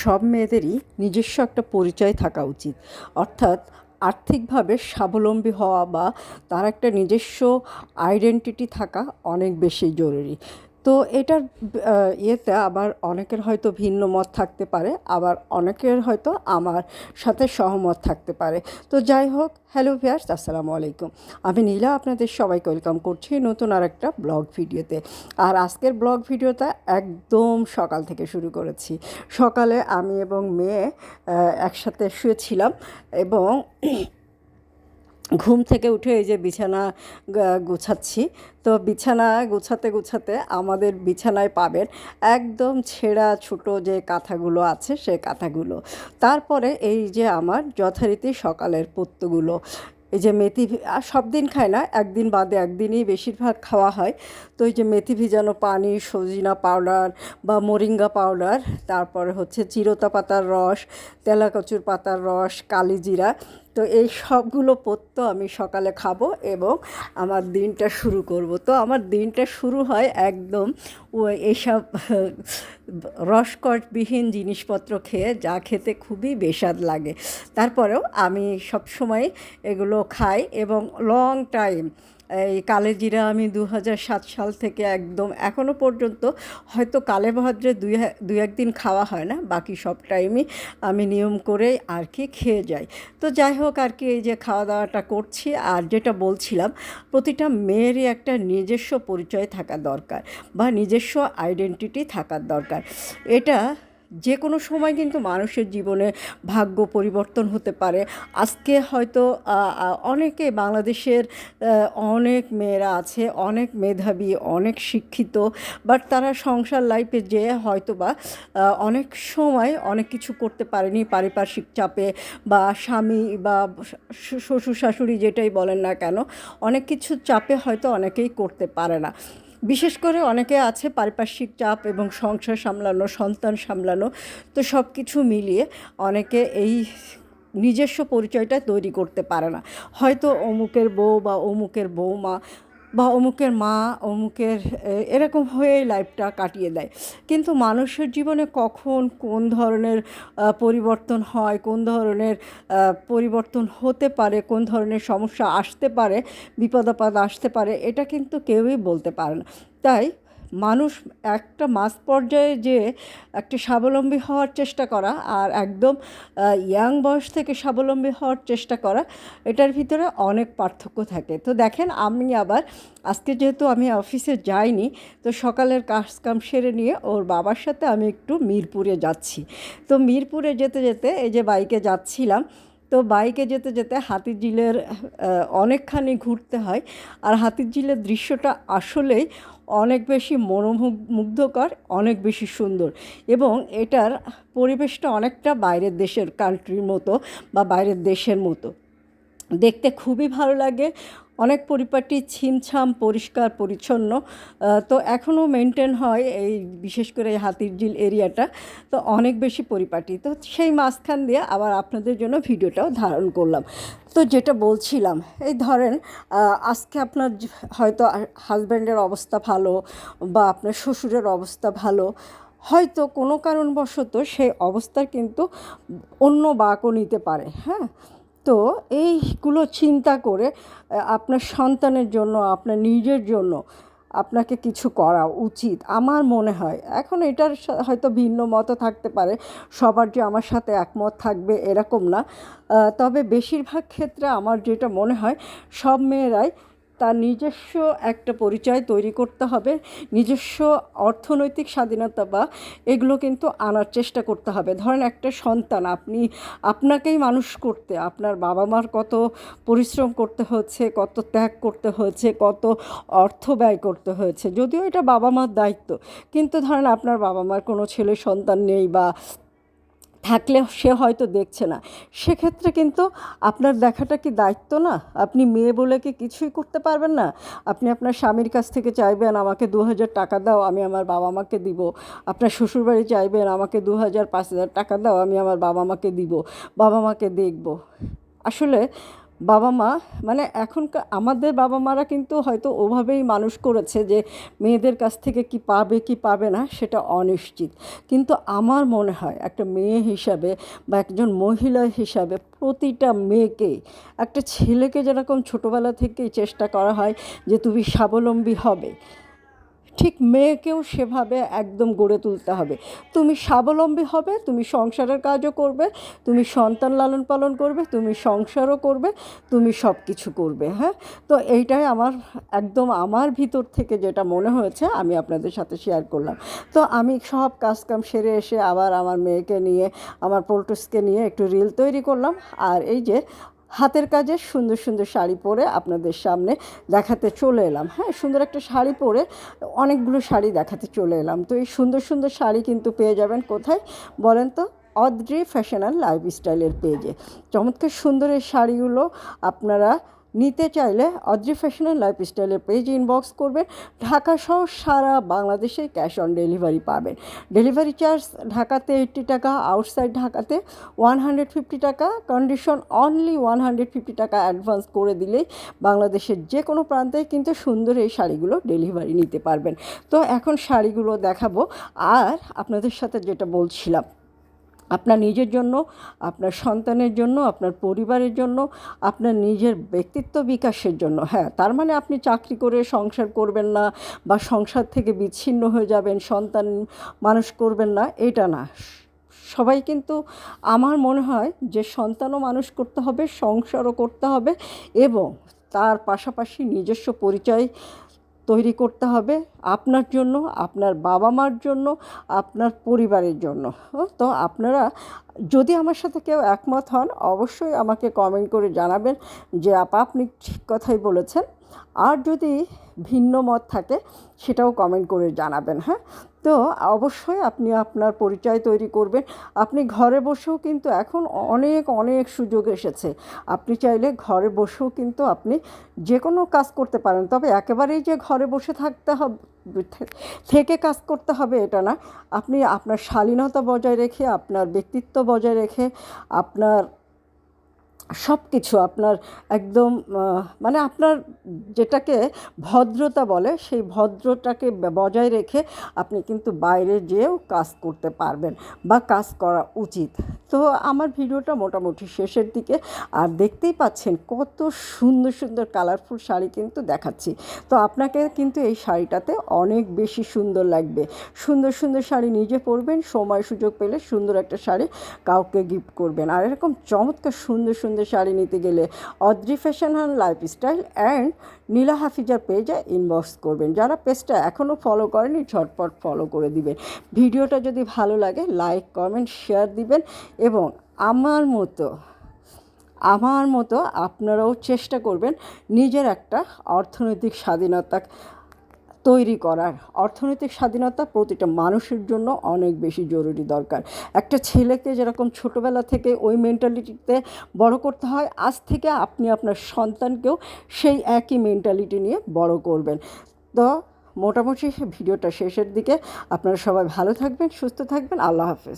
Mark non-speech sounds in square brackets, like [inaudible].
সব মেয়েদেরই নিজস্ব একটা পরিচয় থাকা উচিত। অর্থাৎ আর্থিকভাবে স্বাবলম্বী হওয়া বা তার একটা নিজস্ব আইডেন্টিটি থাকা অনেক বেশি জরুরি। তো এটার ইয়েতে আবার অনেকের হয়তো ভিন্ন মত থাকতে পারে, আবার অনেকের হয়তো আমার সাথে সহমত থাকতে পারে। তো যাই হোক, হ্যালো ভিয়ার্স আসসালামু আলাইকুম। আমি নীলা, আপনাদের সবাইকে ওয়েলকাম করছি নতুন আর একটা ব্লগ ভিডিওতে। আর আজকের ব্লগ ভিডিওটা একদম সকাল থেকে শুরু করেছি। সকালে আমি এবং মেয়ে একসাথে শুয়েছিলাম এবং ঘুম থেকে উঠে এই যে বিছানা গুছাচ্ছি। তো বিছানা গুছাতে গুছাতে আমাদের বিছানায় পাবেন একদম ছেঁড়া ছোটো যে কাঁথাগুলো আছে সেই কাঁথাগুলো। তারপরে এই যে আমার যথারীতি সকালের পত্তগুলো, এই যে মেথি আর সব দিন খায় না, একদিন বাদে একদিনই বেশিরভাগ খাওয়া হয়। তো এই যে মেথি ভিজানো পানি, সজিনা পাউডার বা মোরিঙ্গা পাউডার, তারপরে হচ্ছে চিরতা পাতার রস, তেলাকচুর পাতার রস, কালিজিরা তো এই সবগুলো পথ্য আমি সকালে খাব এবং আমার দিনটা শুরু করব। তো আমার দিনটা শুরু হয় একদম এইসব [laughs] রসকটবিহীন জিনিসপত্র খেয়ে যা খেতে খুবই বেস্বাদ লাগে। তারপরেও আমি সবসময় এগুলো খাই এবং লং টাইম এই কালেজিরা আমি দু সাত সাল থেকে একদম এখনও পর্যন্ত হয়তো কালে ভদ্রে দুই দুই একদিন খাওয়া হয় না, বাকি সব টাইমই আমি নিয়ম করে আর কি খেয়ে যাই। তো যাই হোক আর কি এই যে খাওয়া দাওয়াটা করছি, আর যেটা বলছিলাম, প্রতিটা মেয়েরই একটা নিজস্ব পরিচয় থাকা দরকার বা নিজস্ব আইডেন্টিটি থাকার দরকার। এটা যে কোনো সময় কিন্তু মানুষের জীবনে ভাগ্য পরিবর্তন হতে পারে। আজকে হয়তো অনেকে বাংলাদেশের অনেক মেয়েরা আছে, অনেক মেধাবী, অনেক শিক্ষিত বাট তারা সংসার লাইফে যে হয়তো বা অনেক সময় অনেক কিছু করতে পারেনি, পারিপার্শ্বিক চাপে বা স্বামী বা শ্বশুর শাশুড়ি যেটাই বলেন না কেন, অনেক কিছু চাপে হয়তো অনেকেই করতে পারে না। বিশেষ করে অনেকে আছে পারিপার্শ্বিক চাপ এবং সংসার সামলানো, সন্তান সামলানো, তো সব কিছু মিলিয়ে অনেকে এই নিজস্ব পরিচয়টা তৈরি করতে পারে না। হয়তো অমুকের বউ বা অমুকের বৌমা বা অমুকের মা, অমুকের এরকম হয়ে লাইফটা কাটিয়ে দেয়। কিন্তু মানুষের জীবনে কখন কোন ধরনের পরিবর্তন হয়, কোন ধরনের পরিবর্তন হতে পারে, কোন ধরনের সমস্যা আসতে পারে, বিপদাপদ আসতে পারে, এটা কিন্তু কেউই বলতে পারে না। তাই মানুষ একটা মাস পর্যায়ে যে একটা স্বাবলম্বী হওয়ার চেষ্টা করা আর একদম ইয়াং বয়স থেকে স্বাবলম্বী হওয়ার চেষ্টা করা, এটার ভিতরে অনেক পার্থক্য থাকে। তো দেখেন, আমি আবার আজকে যেহেতু আমি অফিসে যাইনি, তো সকালের কাজ কাম সেরে নিয়ে ওর বাবার সাথে আমি একটু মিরপুরে যাচ্ছি। তো মিরপুরে যেতে যেতে এই যে বাইকে যাচ্ছিলাম, তো বাইকে যেতে যেতে হাতিঝিলের অনেকখানি ঘুরতে হয়। আর হাতিঝিলের দৃশ্যটা আসলেই অনেক বেশি মনোমুগ্ধকর অনেক বেশি সুন্দর। এবং এটার পরিবেশটা অনেকটা বাইরের দেশের কান্ট্রির মতো বা বাইরের দেশের মতো। দেখতে খুবই ভালো লাগে। অনেক পরিপাটি, ছিমছাম, পরিষ্কার, পরিচ্ছন্ন তো এখনও মেনটেন হয় এই বিশেষ করে এই হাতিরঝিল এরিয়াটা তো অনেক বেশি পরিপাটি। তো সেই মাঝখান দিয়ে আবার আপনাদের জন্য ভিডিওটাও ধারণ করলাম। তো যেটা বলছিলাম, এই ধরেন আজকে আপনার হয়তো হাজব্যান্ডের অবস্থা ভালো বা আপনার শ্বশুরের অবস্থা ভালো, হয়তো কোনো কারণবশত সেই অবস্থার কিন্তু অন্য বাঁকও নিতে পারে হ্যাঁ? তো এইগুলো চিন্তা করে আপনার সন্তানের জন্য, আপনার নিজের জন্য আপনাকে কিছু করা উচিত। আমার মনে হয়, এখন এটার হয়তো ভিন্ন মতো থাকতে পারে, সবার যে আমার সাথে একমত থাকবে এরকম না। তবে বেশিরভাগ ক্ষেত্রে আমার যেটা মনে হয়, সব মেয়েরাই তার নিজস্ব একটা পরিচয় তৈরি করতে হবে, নিজস্ব অর্থনৈতিক স্বাধীনতা বা এগুলো কিন্তু আনার চেষ্টা করতে হবে। ধরেন একটা সন্তান, আপনি, আপনাকেই মানুষ করতে, আপনার বাবা মার কত পরিশ্রম করতে হচ্ছে, কত ত্যাগ করতে হয়েছে কত অর্থ ব্যয় করতে হয়েছে যদিও এটা বাবা মার দায়িত্ব। কিন্তু ধরেন আপনার বাবা মার কোনো ছেলে সন্তান নেই বা থাকলে সে হয়তো দেখছে না। সেক্ষেত্রে কিন্তু আপনার দেখাটা কি দায়িত্ব না? আপনি মেয়ে বলে কি কিছুই করতে পারবেন না? আপনি আপনার স্বামীর কাছ থেকে চাইবেন, আমাকে দু হাজার টাকা দাও, আমি আমার বাবা মাকে দিব। আপনার শ্বশুরবাড়ি চাইবেন, আমাকে দু হাজার পাঁচ হাজার টাকা দাও, আমি আমার বাবা মাকে দিব। বাবা মাকে দেখব। আসলে বাবা মা মানে এখনকার আমাদের বাবা মারা কিন্তু হয়তো ওভাবেই মানুষ করেছে যে মেয়েদের কাছ থেকে কি পাবে কি পাবে না সেটা অনিশ্চিত। কিন্তু আমার মনে হয় একটা মেয়ে হিসাবে বা একজন মহিলা হিসাবে প্রতিটা মেয়েকে, একটা ছেলেকে যেরকম ছোটোবেলা থেকেই চেষ্টা করা হয় যে তুমি স্বাবলম্বী হবে ঠিক মেয়েকেও সেভাবে একদম গড়ে তুলতে হবে। তুমি স্বাবলম্বী হবে, তুমি সংসারের কাজও করবে, তুমি সন্তান লালন পালন করবে, তুমি সংসারও করবে, তুমি সব কিছু করবে হ্যাঁ? তো এইটাই আমার, একদম আমার ভিতর থেকে যেটা মনে হয়েছে, আমি আপনাদের সাথে শেয়ার করলাম। তো আমি সব কাজকাম সেরে এসে আবার আমার মেয়েকে নিয়ে, আমার পোল্টুসকে নিয়ে একটু রিল তৈরি করলাম। আর এই যে হাতের কাজে সুন্দর সুন্দর শাড়ি পরে আপনাদের সামনে দেখাতে চলে এলাম। হ্যাঁ সুন্দর একটা শাড়ি পরে অনেকগুলো শাড়ি দেখাতে চলে এলাম। তো এই সুন্দর সুন্দর শাড়ি কিন্তু পেয়ে যাবেন কোথায়? বলেন তো, অদ্রি ফ্যাশন অ্যান্ড লাইফস্টাইলের পেজে। চমৎকার সুন্দর এই শাড়িগুলো আপনারা নিতে চাইলে অদ্রি ফ্যাশন অ্যান্ড লাইফস্টাইলের পেজ ইনবক্স করবেন। ঢাকা সহ সারা বাংলাদেশে ক্যাশ অন ডেলিভারি পাবেন। ডেলিভারি চার্জ ঢাকাতে এইট্টি টাকা আউটসাইড ঢাকাতে ওয়ান হান্ড্রেড ফিফটি টাকা। Condition only one hundred fifty টাকা অ্যাডভান্স করে দিলেই বাংলাদেশের যে কোনো প্রান্তে কিন্তু সুন্দর এই শাড়িগুলো ডেলিভারি নিতে পারবেন। তো এখন শাড়িগুলো দেখাবো। আর আপনাদের সাথে যেটা বলছিলাম আপনার নিজের জন্য, আপনার সন্তানের জন্য, আপনার পরিবারের জন্য, আপনার নিজের ব্যক্তিত্ব বিকাশের জন্য। হ্যাঁ তার মানে আপনি চাকরি করে সংসার করবেন না বা সংসার থেকে বিচ্ছিন্ন হয়ে যাবেন, সন্তান মানুষ করবেন না, এটা না। সবাই কিন্তু, আমার মনে হয় যে সন্তানও মানুষ করতে হবে, সংসারও করতে হবে এবং তার পাশাপাশি নিজস্ব পরিচয় তৈরি করতে হবে। আপনার জন্য, আপনার বাবা মার জন্য, আপনার পরিবারের জন্য। তো আপনারা যদি আমার সাথে কেউ একমত হন, অবশ্যই আমাকে কমেন্ট করে জানাবেন যে, আপা, আপনি ঠিক কথাই বলেছেন। আর যদি ভিন্ন মত থাকে, সেটাও কমেন্ট করে জানাবেন হ্যাঁ? তো অবশ্যই আপনি আপনার পরিচয় তৈরি করবেন। আপনি ঘরে বসেও কিন্তু এখন অনেক অনেক সুযোগ এসেছে। আপনি চাইলে ঘরে বসেও কিন্তু আপনি যে কোনো কাজ করতে পারেন। তবে একেবারেই যে ঘরে বসে থাকতে হবে থেকে কাজ করতে হবে এটা না। আপনি আপনার শালীনতা বজায় রেখে, আপনার ব্যক্তিত্ব বজায় রেখে, আপনার সব কিছু আপনার একদম মানে আপনার যেটাকে ভদ্রতা বলে সেই ভদ্রটাকে বজায় রেখে আপনি কিন্তু বাইরে যেয়েও কাজ করতে পারবেন বা কাজ করা উচিত। তো আমার ভিডিওটা মোটামুটি শেষের দিকে। আর দেখতেই পাচ্ছেন কত সুন্দর সুন্দর কালারফুল শাড়ি কিন্তু দেখাচ্ছি। তো আপনাকে কিন্তু এই শাড়িটাতে অনেক বেশি সুন্দর লাগবে। সুন্দর সুন্দর শাড়ি নিজে পরবেন, সময় সুযোগ পেলে সুন্দর একটা শাড়ি কাউকে গিফট করবেন। আর এরকম চমৎকার সুন্দর সুন্দর সুন্দর শাড়ি নিতে গেলে Adri fashion and lifestyle and Nila Hafizar পেজে ইনবক্স করবেন। যারা পেজটা এখনও ফলো করেনি, ঝটপট ফলো করে দিবেন। ভিডিওটা যদি ভালো লাগে, লাইক, কমেন্ট, শেয়ার দিবেন এবং আমার মতো আমার মতো আপনারাও চেষ্টা করবেন নিজের একটা অর্থনৈতিক স্বাধীনতা তৈরি করার। অর্থনৈতিক স্বাধীনতা প্রতিটা মানুষের জন্য অনেক বেশি জরুরি দরকার। একটা ছেলেকে যেরকম ছোটোবেলা থেকে ওই মেন্টালিটিতে বড় করতে হয়, আজ থেকে আপনি আপনার সন্তানকেও সেই একই মেন্টালিটি নিয়ে বড় করবেন। তো মোটামুটি ভিডিওটা শেষের দিকে। আপনারা সবাই ভালো থাকবেন, সুস্থ থাকবেন। আল্লাহ হাফেজ।